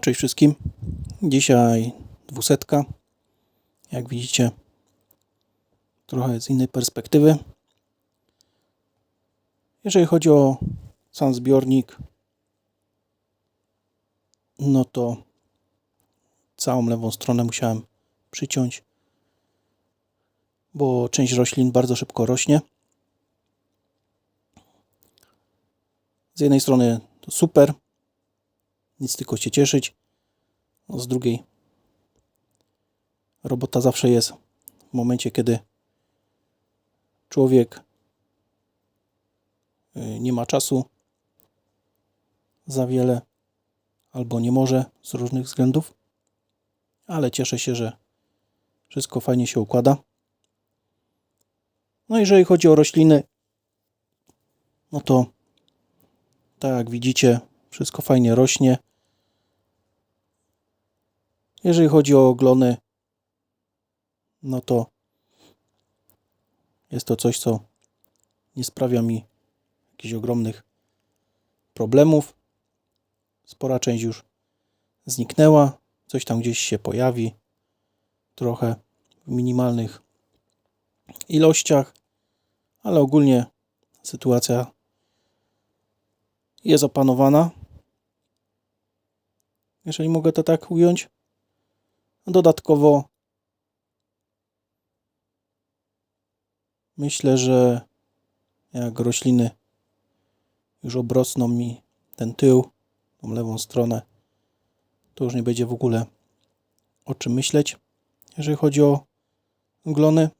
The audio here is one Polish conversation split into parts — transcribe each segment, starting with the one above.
cześć wszystkim. Dzisiaj dwusetka. Jak widzicie, trochę z innej perspektywy. Jeżeli chodzi o sam zbiornik, no to całą lewą stronę musiałem przyciąć, bo część roślin bardzo szybko rośnie. Z jednej strony to super, nic tylko się cieszyć. No, z drugiej, robota zawsze jest w momencie, kiedy człowiek y, nie ma czasu za wiele albo nie może z różnych względów, ale cieszę się, że wszystko fajnie się układa. No, jeżeli chodzi o rośliny, no to tak jak widzicie, wszystko fajnie rośnie. Jeżeli chodzi o oglony, no to jest to coś, co nie sprawia mi jakichś ogromnych problemów. Spora część już zniknęła, coś tam gdzieś się pojawi, trochę w minimalnych ilościach, ale ogólnie sytuacja jest opanowana. Jeżeli mogę to tak ująć. Dodatkowo myślę, że jak rośliny już obrosną mi ten tył, tą lewą stronę, to już nie będzie w ogóle o czym myśleć. Jeżeli chodzi o glony,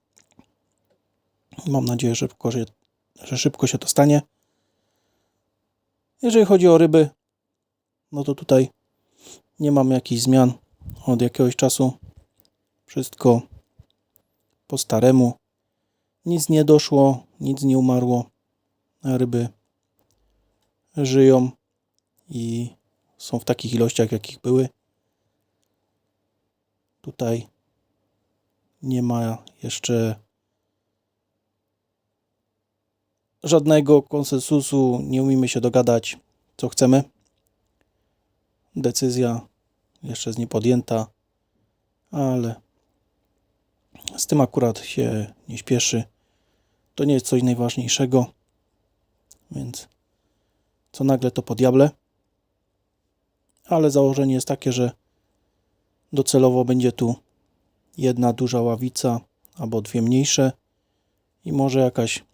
mam nadzieję, że szybko, że, że szybko się to stanie. Jeżeli chodzi o ryby, no to tutaj nie mam jakichś zmian od jakiegoś czasu. Wszystko po staremu. Nic nie doszło, nic nie umarło. Ryby żyją i są w takich ilościach, jakich były. Tutaj nie ma jeszcze żadnego konsensusu, nie umiemy się dogadać, co chcemy. Decyzja jeszcze jest niepodjęta, ale z tym akurat się nie śpieszy. To nie jest coś najważniejszego, więc co nagle to po diable. Ale założenie jest takie, że docelowo będzie tu jedna duża ławica albo dwie mniejsze i może jakaś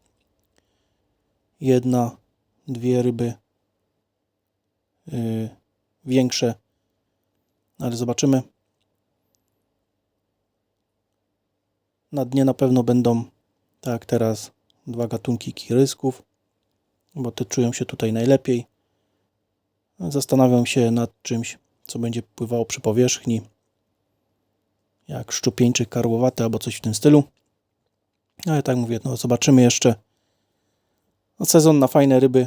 jedna, dwie ryby yy, większe, ale zobaczymy. Na dnie na pewno będą, tak jak teraz, dwa gatunki kirysków, bo te czują się tutaj najlepiej. Zastanawiam się nad czymś, co będzie pływało przy powierzchni, jak szczupieńczyk karłowaty albo coś w tym stylu. Ale tak mówię, no zobaczymy jeszcze. No, sezon na fajne ryby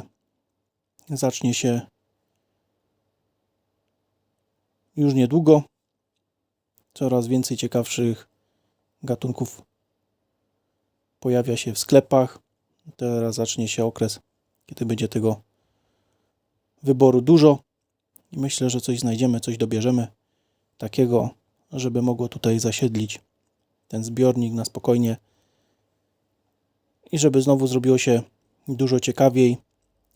zacznie się już niedługo. Coraz więcej ciekawszych gatunków pojawia się w sklepach. Teraz zacznie się okres, kiedy będzie tego wyboru dużo. I myślę, że coś znajdziemy, coś dobierzemy takiego, żeby mogło tutaj zasiedlić ten zbiornik na spokojnie i żeby znowu zrobiło się dużo ciekawiej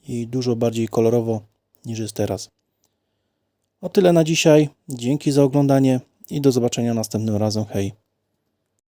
i dużo bardziej kolorowo niż jest teraz. O tyle na dzisiaj. Dzięki za oglądanie i do zobaczenia następnym razem. Hej.